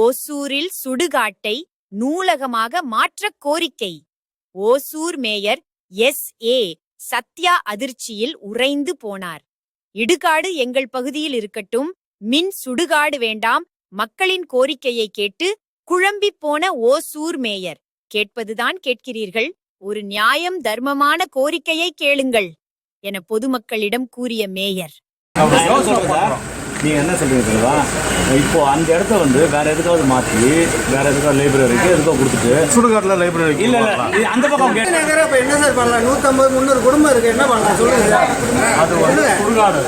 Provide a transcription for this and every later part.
ஓசூரில் சுடுகாட்டை நூலகமாக மாற்றக் கோரிக்கை. Hosur mayor S. A. Sathya அதிர்ச்சியில் உறைந்து போனார். இடுகாடு எங்கள் பகுதியில் இருக்கட்டும் மின் சுடுகாடு வேண்டாம் மக்களின் கோரிக்கையை கேட்டு குழம்பிப் போன ஓசூர் மேயர். கேட்பதுதான் கேட்கிறீர்கள் ஒரு நியாயம் தர்மமான கோரிக்கையை கேளுங்கள் என பொதுமக்களிடம் கூறிய மேயர். நான் என்ன சொல்றேன் நீங்க என்ன சொல்றீங்க தெரியுமா இப்போ அந்த இடத்த வந்து வேற எதுக்காவது மாத்தி வேற எதுக்காவது லைப்ரரிக்கு எதுக்கோ கொடுத்துட்டு சுடுகாட்டில் லைப்ரரி இல்ல இல்ல அந்த பக்கம் கேட்டு நகரம் இப்ப என்ன சார் பண்ணலாம்? நூத்தம்பது முந்நூறு குடும்பம் இருக்கு. என்ன பண்ணலாம்? சொல்லுங்க சார். அது வந்து சுடுகாடு.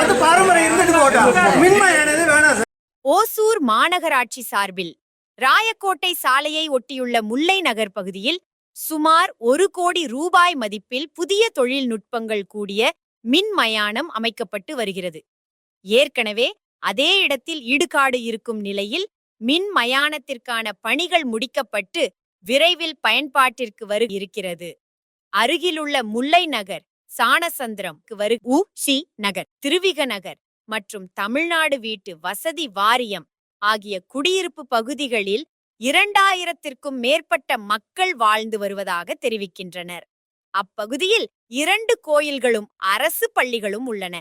அது பாரம்பரியம் இருந்துட்டு போட்டோம் மின்மயானது வேணாம் சார். ஓசூர் மாநகராட்சி சார்பில் ராயக்கோட்டை சாலையை ஒட்டியுள்ள முல்லை நகர் பகுதியில் சுமார் ஒரு கோடி ரூபாய் மதிப்பில் புதிய தொழில்நுட்பங்கள் கூடிய மின் மயானம் அமைக்கப்பட்டு வருகிறது. ஏற்கனவே அதே இடத்தில் இடுகாடு இருக்கும் நிலையில் மின் மயானத்திற்கான பணிகள் முடிக்கப்பட்டு விரைவில் பயன்பாட்டிற்கு வரு இருக்கிறது. அருகிலுள்ள முல்லை நகர் சாணசந்திரம் வரு உ சி நகர் திருவிக நகர் மற்றும் தமிழ்நாடு வீட்டு வசதி வாரியம் ஆகிய குடியிருப்பு பகுதிகளில் இரண்டாயிரத்திற்கும் மேற்பட்ட மக்கள் வாழ்ந்து வருவதாக தெரிவிக்கின்றனர். அப்பகுதியில் இரண்டு கோயில்களும் அரசு பள்ளிகளும் உள்ளன.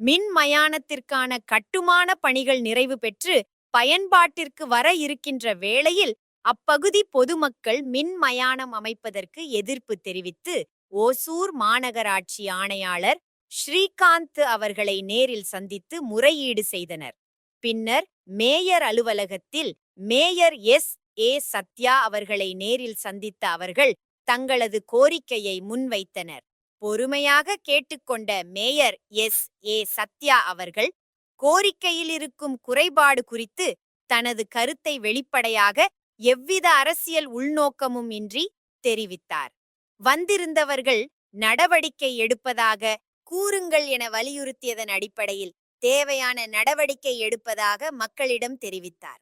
மின் மயானத்திற்கான கட்டுமான பணிகள் நிறைவு பெற்று பயன்பாட்டிற்கு வர இருக்கின்ற வேளையில் அப்பகுதி பொதுமக்கள் மின் மயானம் அமைப்பதற்கு எதிர்ப்பு தெரிவித்து ஓசூர் மாநகராட்சி ஆணையாளர் ஸ்ரீகாந்த் அவர்களை நேரில் சந்தித்து முறையீடு செய்தனர். பின்னர் மேயர் அலுவலகத்தில் மேயர் எஸ். ஏ. சத்யா அவர்களை நேரில் சந்தித்த அவர்கள் தங்களது கோரிக்கையை முன்வைத்தனர். பொறுமையாக கேட்டுக்கொண்ட மேயர் எஸ். ஏ. சத்யா அவர்கள் கோரிக்கையில் இருக்கும் குறைபாடு குறித்து தனது கருத்தை வெளிப்படையாக எவ்வித அரசியல் உள்நோக்கமும் இன்றி தெரிவித்தார். வந்திருந்தவர்கள் நடவடிக்கை எடுப்பதாக கூறுங்கள் என வலியுறுத்தியதன் அடிப்படையில் தேவையான நடவடிக்கை எடுப்பதாக மக்களிடம் தெரிவித்தார்.